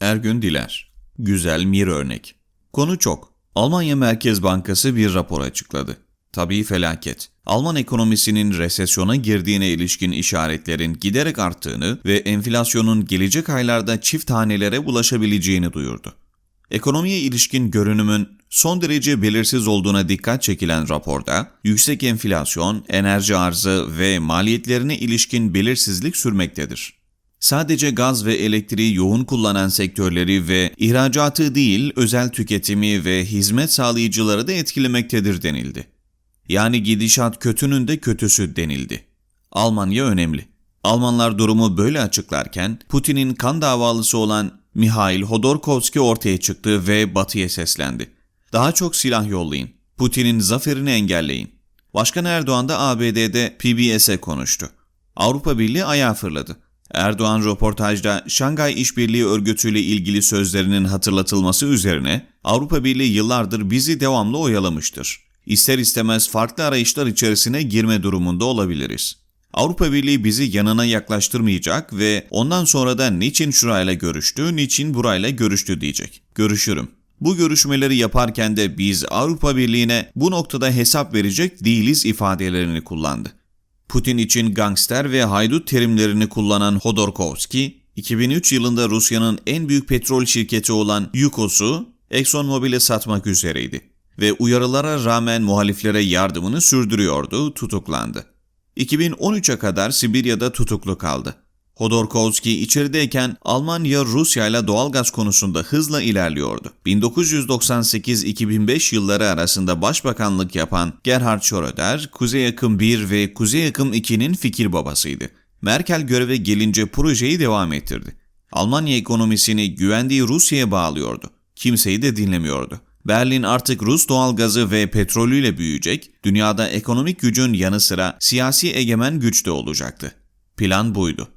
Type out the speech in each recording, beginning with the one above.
Ergün Diler Güzel Mir örnek Konu çok. Almanya Merkez Bankası bir rapor açıkladı. Tabii felaket. Alman ekonomisinin resesyona girdiğine ilişkin işaretlerin giderek arttığını ve enflasyonun gelecek aylarda çift hanelere ulaşabileceğini duyurdu. Ekonomiye ilişkin görünümün son derece belirsiz olduğuna dikkat çekilen raporda, yüksek enflasyon, enerji arzı ve maliyetlerine ilişkin belirsizlik sürmektedir. Sadece gaz ve elektriği yoğun kullanan sektörleri ve ihracatı değil, özel tüketimi ve hizmet sağlayıcıları da etkilemektedir denildi. Yani gidişat kötünün de kötüsü denildi. Almanya önemli. Almanlar durumu böyle açıklarken Putin'in kan davalısı olan Mihail Hodorkovski ortaya çıktı ve Batı'ya seslendi. Daha çok silah yollayın. Putin'in zaferini engelleyin. Başkan Erdoğan da ABD'de PBS'e konuştu. Avrupa Birliği ayağa fırladı. Erdoğan röportajda Şangay İşbirliği Örgütü ile ilgili sözlerinin hatırlatılması üzerine Avrupa Birliği yıllardır bizi devamlı oyalamıştır. İster istemez farklı arayışlar içerisine girme durumunda olabiliriz. Avrupa Birliği bizi yanına yaklaştırmayacak ve ondan sonra da niçin şurayla görüştü, niçin burayla görüştü diyecek. Görüşürüm. Bu görüşmeleri yaparken de biz Avrupa Birliği'ne bu noktada hesap verecek değiliz ifadelerini kullandı. Putin için gangster ve haydut terimlerini kullanan Hodorkovski, 2003 yılında Rusya'nın en büyük petrol şirketi olan Yukos'u ExxonMobil'e satmak üzereydi ve uyarılara rağmen muhaliflere yardımını sürdürüyordu, tutuklandı. 2013'e kadar Sibirya'da tutuklu kaldı. Hodorkovski içerideyken Almanya Rusya ile doğalgaz konusunda hızla ilerliyordu. 1998-2005 yılları arasında başbakanlık yapan Gerhard Schröder, Kuzey Akım 1 ve Kuzey Akım 2'nin fikir babasıydı. Merkel göreve gelince projeyi devam ettirdi. Almanya ekonomisini güvendiği Rusya'ya bağlıyordu. Kimseyi de dinlemiyordu. Berlin artık Rus doğalgazı ve petrolüyle büyüyecek, dünyada ekonomik gücün yanı sıra siyasi egemen güç de olacaktı. Plan buydu.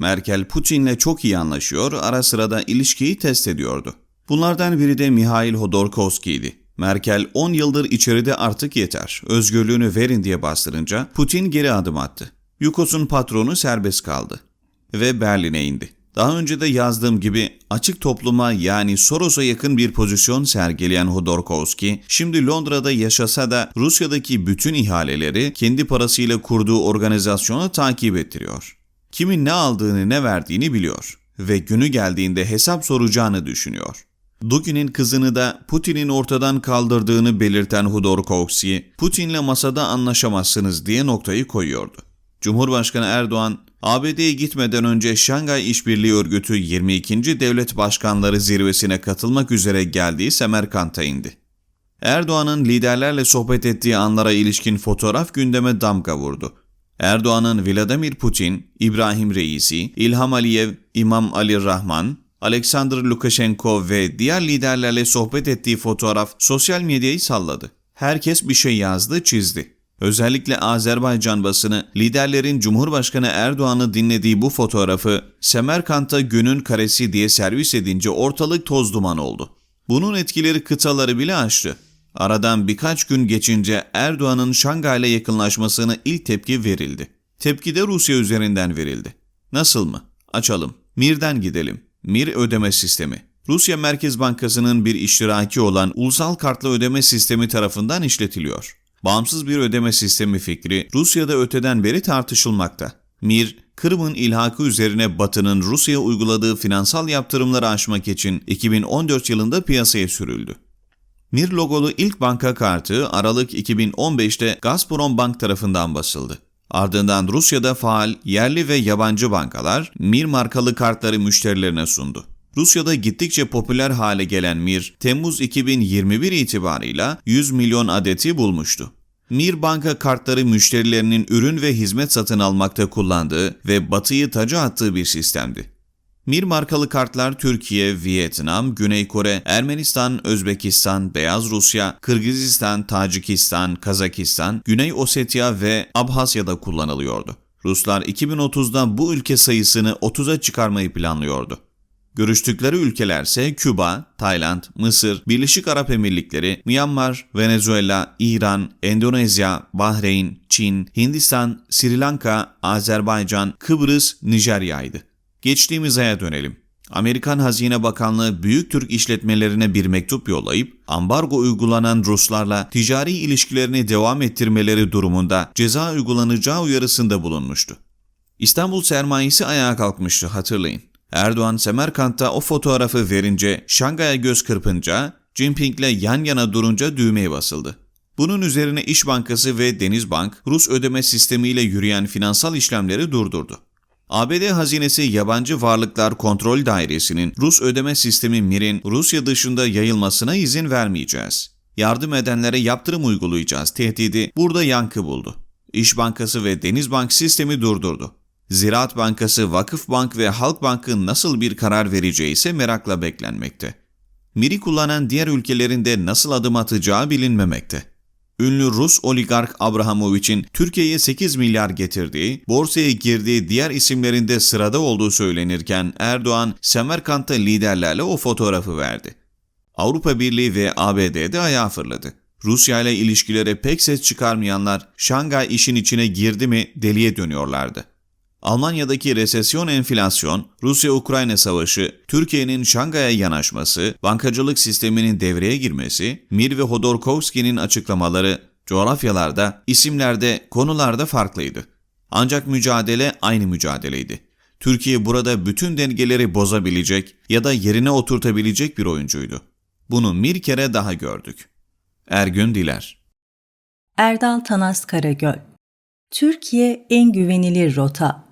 Merkel Putin'le çok iyi anlaşıyor, ara sıra da ilişkiyi test ediyordu. Bunlardan biri de Mihail Hodorkovski'ydi. Merkel 10 yıldır içeride artık yeter, özgürlüğünü verin diye bastırınca Putin geri adım attı. Yukos'un patronu serbest kaldı ve Berlin'e indi. Daha önce de yazdığım gibi açık topluma yani Soros'a yakın bir pozisyon sergileyen Hodorkovski, şimdi Londra'da yaşasa da Rusya'daki bütün ihaleleri kendi parasıyla kurduğu organizasyona takip ettiriyor. Kimin ne aldığını ne verdiğini biliyor ve günü geldiğinde hesap soracağını düşünüyor. Dugin'in kızını da Putin'in ortadan kaldırdığını belirten Hodorkovski, Putin'le masada anlaşamazsınız diye noktayı koyuyordu. Cumhurbaşkanı Erdoğan, ABD'ye gitmeden önce Şangay İşbirliği Örgütü 22. Devlet Başkanları Zirvesi'ne katılmak üzere geldiği Semerkant'a indi. Erdoğan'ın liderlerle sohbet ettiği anlara ilişkin fotoğraf gündeme damga vurdu. Erdoğan'ın Vladimir Putin, İbrahim Reisi, İlham Aliyev, İmam Ali Rahman, Alexander Lukashenko ve diğer liderlerle sohbet ettiği fotoğraf sosyal medyayı salladı. Herkes bir şey yazdı, çizdi. Özellikle Azerbaycan basını liderlerin Cumhurbaşkanı Erdoğan'ı dinlediği bu fotoğrafı Semerkant'a günün karesi diye servis edince ortalık toz duman oldu. Bunun etkileri kıtaları bile aştı. Aradan birkaç gün geçince Erdoğan'ın Şangay'la yakınlaşmasına ilk tepki verildi. Tepki de Rusya üzerinden verildi. Nasıl mı? Açalım. Mir'den gidelim. Mir ödeme sistemi. Rusya Merkez Bankası'nın bir iştiraki olan ulusal kartlı ödeme sistemi tarafından işletiliyor. Bağımsız bir ödeme sistemi fikri Rusya'da öteden beri tartışılmakta. Mir, Kırım'ın ilhakı üzerine Batı'nın Rusya'ya uyguladığı finansal yaptırımları aşmak için 2014 yılında piyasaya sürüldü. Mir logolu ilk banka kartı Aralık 2015'te Gazprom Bank tarafından basıldı. Ardından Rusya'da faal yerli ve yabancı bankalar Mir markalı kartları müşterilerine sundu. Rusya'da gittikçe popüler hale gelen Mir, Temmuz 2021 itibarıyla 100 milyon adeti bulmuştu. Mir banka kartları müşterilerinin ürün ve hizmet satın almakta kullandığı ve batıyı taca attığı bir sistemdi. Mir markalı kartlar Türkiye, Vietnam, Güney Kore, Ermenistan, Özbekistan, Beyaz Rusya, Kırgızistan, Tacikistan, Kazakistan, Güney Ossetya ve Abhazya'da kullanılıyordu. Ruslar 2030'da bu ülke sayısını 30'a çıkarmayı planlıyordu. Görüştükleri ülkelerse Küba, Tayland, Mısır, Birleşik Arap Emirlikleri, Myanmar, Venezuela, İran, Endonezya, Bahreyn, Çin, Hindistan, Sri Lanka, Azerbaycan, Kıbrıs, Nijerya'ydı. Geçtiğimiz aya dönelim. Amerikan Hazine Bakanlığı büyük Türk işletmelerine bir mektup yollayıp ambargo uygulanan Ruslarla ticari ilişkilerini devam ettirmeleri durumunda ceza uygulanacağı uyarısında bulunmuştu. İstanbul sermayesi ayağa kalkmıştı hatırlayın. Erdoğan Semerkant'ta o fotoğrafı verince Şangay'a göz kırpınca Jinping'le yan yana durunca düğmeye basıldı. Bunun üzerine İş Bankası ve Denizbank Rus ödeme sistemiyle yürüyen finansal işlemleri durdurdu. ABD hazinesi Yabancı Varlıklar Kontrol Dairesi'nin Rus ödeme sistemi MIR'in Rusya dışında yayılmasına izin vermeyeceğiz. Yardım edenlere yaptırım uygulayacağız tehdidi burada yankı buldu. İş Bankası ve Denizbank sistemi durdurdu. Ziraat Bankası, Vakıfbank ve Halkbank'ın nasıl bir karar vereceği ise merakla beklenmekte. MIR'i kullanan diğer ülkelerin de nasıl adım atacağı bilinmemekte. Ünlü Rus oligark Abrahamovich'in Türkiye'ye 8 milyar getirdiği, borsaya girdiği diğer isimlerin de sırada olduğu söylenirken Erdoğan, Semerkant'ta liderlerle o fotoğrafı verdi. Avrupa Birliği ve ABD'de ayağa fırladı. Rusya ile ilişkilere pek ses çıkarmayanlar Şangay işin içine girdi mi deliye dönüyorlardı. Almanya'daki resesyon enflasyon, Rusya-Ukrayna savaşı, Türkiye'nin Şangay'a yanaşması, bankacılık sisteminin devreye girmesi, Mir ve Hodorkovski'nin açıklamaları coğrafyalarda, isimlerde, konularda farklıydı. Ancak mücadele aynı mücadeleydi. Türkiye burada bütün dengeleri bozabilecek ya da yerine oturtabilecek bir oyuncuydu. Bunu bir kere daha gördük. Ergün Diler Erdal Tanas Karagöl Türkiye en güvenilir rota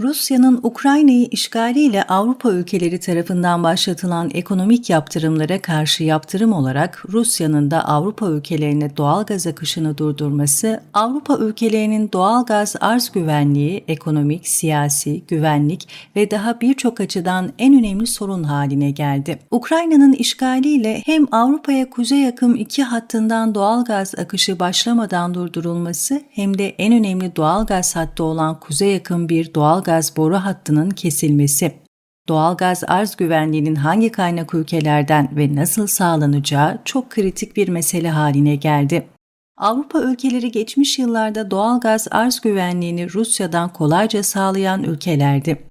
Rusya'nın Ukrayna'yı işgaliyle Avrupa ülkeleri tarafından başlatılan ekonomik yaptırımlara karşı yaptırım olarak Rusya'nın da Avrupa ülkelerine doğal gaz akışını durdurması, Avrupa ülkelerinin doğal gaz arz güvenliği, ekonomik, siyasi, güvenlik ve daha birçok açıdan en önemli sorun haline geldi. Ukrayna'nın işgaliyle hem Avrupa'ya kuzey akım 2 hattından doğal gaz akışı başlamadan durdurulması hem de en önemli doğal gaz hattı olan kuzey akım 1 doğal gaz boru hattının kesilmesi. Doğalgaz arz güvenliğinin hangi kaynak ülkelerden ve nasıl sağlanacağı çok kritik bir mesele haline geldi. Avrupa ülkeleri geçmiş yıllarda doğalgaz arz güvenliğini Rusya'dan kolayca sağlayan ülkelerdi.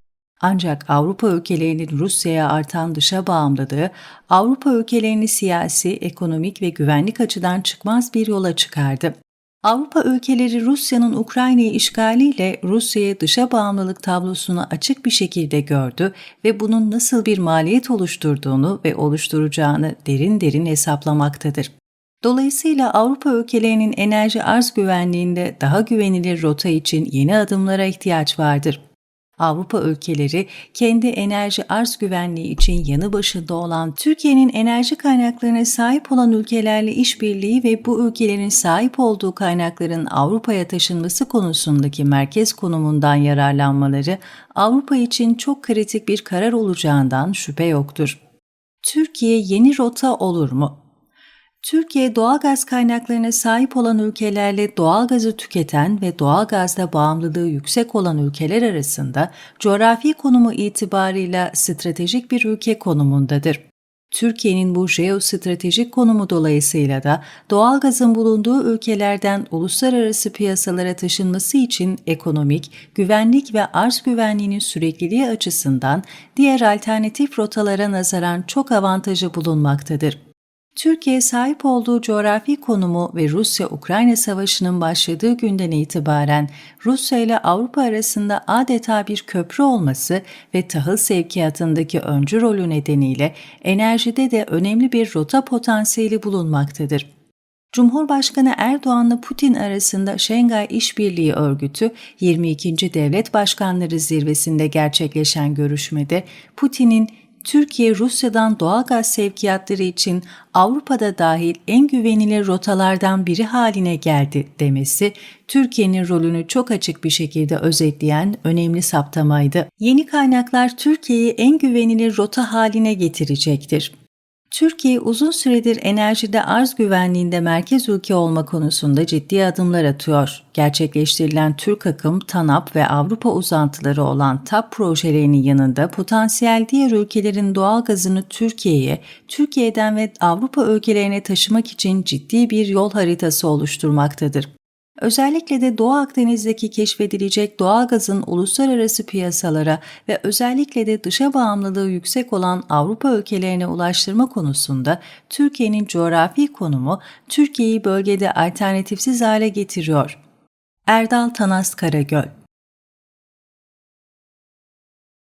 Ancak Avrupa ülkelerinin Rusya'ya artan dışa bağımlılığı, Avrupa ülkelerini siyasi, ekonomik ve güvenlik açıdan çıkmaz bir yola çıkardı. Avrupa ülkeleri Rusya'nın Ukrayna'yı işgaliyle Rusya'ya dışa bağımlılık tablosunu açık bir şekilde gördü ve bunun nasıl bir maliyet oluşturduğunu ve oluşturacağını derin derin hesaplamaktadır. Dolayısıyla Avrupa ülkelerinin enerji arz güvenliğinde daha güvenilir rota için yeni adımlara ihtiyaç vardır. Avrupa ülkeleri kendi enerji arz güvenliği için yanı başında olan Türkiye'nin enerji kaynaklarına sahip olan ülkelerle işbirliği ve bu ülkelerin sahip olduğu kaynakların Avrupa'ya taşınması konusundaki merkez konumundan yararlanmaları Avrupa için çok kritik bir karar olacağından şüphe yoktur. Türkiye yeni rota olur mu? Türkiye doğal gaz kaynaklarına sahip olan ülkelerle doğal gazı tüketen ve doğal gazda bağımlılığı yüksek olan ülkeler arasında coğrafi konumu itibarıyla stratejik bir ülke konumundadır. Türkiye'nin bu jeostratejik konumu dolayısıyla da doğal gazın bulunduğu ülkelerden uluslararası piyasalara taşınması için ekonomik, güvenlik ve arz güvenliğinin sürekliliği açısından diğer alternatif rotalara nazaran çok avantajı bulunmaktadır. Türkiye sahip olduğu coğrafi konumu ve Rusya-Ukrayna savaşının başladığı günden itibaren Rusya ile Avrupa arasında adeta bir köprü olması ve tahıl sevkiyatındaki öncü rolü nedeniyle enerjide de önemli bir rota potansiyeli bulunmaktadır. Cumhurbaşkanı Erdoğan'la Putin arasında Şengay İşbirliği Örgütü 22. Devlet Başkanları Zirvesi'nde gerçekleşen görüşmede Putin'in Türkiye Rusya'dan doğal gaz sevkiyatları için Avrupa'da dahil en güvenilir rotalardan biri haline geldi demesi, Türkiye'nin rolünü çok açık bir şekilde özetleyen önemli saptamaydı. Yeni kaynaklar Türkiye'yi en güvenilir rota haline getirecektir. Türkiye uzun süredir enerjide arz güvenliğinde merkez ülke olma konusunda ciddi adımlar atıyor. Gerçekleştirilen Türk akım, TANAP ve Avrupa uzantıları olan TAP projelerinin yanında potansiyel diğer ülkelerin doğal gazını Türkiye'ye, Türkiye'den ve Avrupa ülkelerine taşımak için ciddi bir yol haritası oluşturmaktadır. Özellikle de Doğu Akdeniz'deki keşfedilecek doğalgazın uluslararası piyasalara ve özellikle de dışa bağımlılığı yüksek olan Avrupa ülkelerine ulaştırma konusunda Türkiye'nin coğrafi konumu Türkiye'yi bölgede alternatifsiz hale getiriyor. Erdal Tanas Karagöl